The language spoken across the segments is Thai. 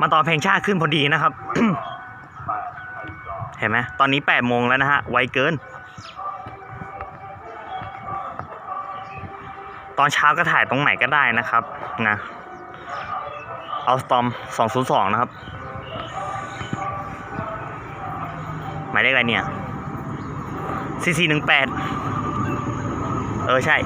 มาตอนเพลงชาติขึ้นพอดีนะครับ เห็นไหมตอนนี้แปดโมงแล้วนะฮะ ไวเกิน ตอนเช้าก็ถ่ายตรงไหนก็ได้นะครับนะเอาสตอมสองศูนย์สองนะครับ หมายเลขอะไรเนี่ยสี่สี่หนึ่งแปดเออใช่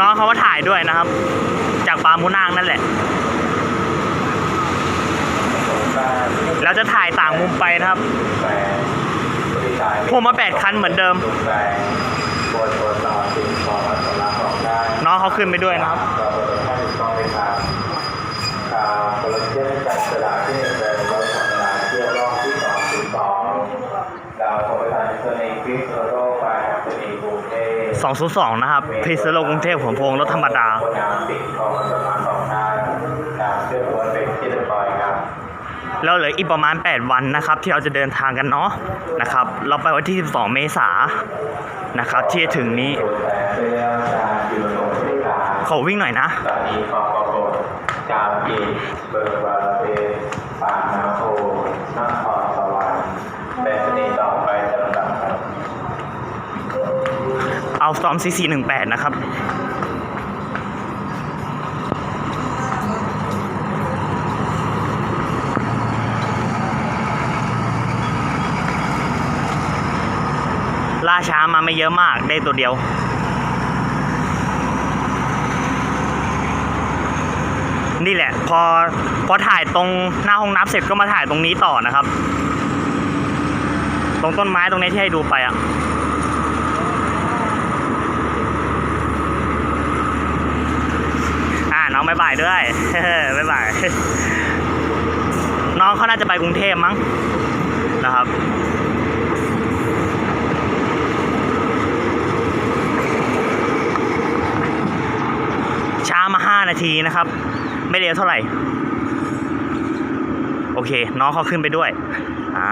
น้องเขายด้วยนะครับ จากปามูนางนั่นแหละแล้วจะถ่ายต่างมุมไปนะครับพวงมาแปดคันเหมือนเดิม น้องเขาขึ้นไปด้วยนะครับ ดาวของประธานชนเอกพิษโลกไปชนเอกกรุงเทพ202นะครับพิษณุโลกกรุงเทพหัวโพงรถธรรมดาคนงามติดของสะพานสองด้านจากเชื่อมวนเป็นที่เรียบร้อยครับแล้วเหลืออีกประมาณ 8 วันนะครับ ที่เราจะเดินทางกันเนาะนะครับ เราไปวันที่ 12 เมษายนนะครับ ที่จะถึงนี้เรื่องการอยู่ลงที่การขอวิ่งหน่อยนะ ตอนนี้ขอปรากฏกาวกีเบอร์บ เอาซอม CC18 นะครับล่าช้ามาไม่เยอะมากได้ตัวเดียว นี่แหละ พอพอถ่ายตรงหน้าห้องน้ำเสร็จก็มาถ่ายตรงนี้ต่อนะครับ ตรงต้นไม้ตรงนี้ที่ให้ดูไปอะาน้ องบายบายด้วยบายบายน้องเขาน่าจะไปกรุงเทพมั้งนะครับช้ามาห้านาทีนะครับ ไม่เร็วเท่าไหร่ โอเค น้องเขาขึ้นไปด้วย อ่า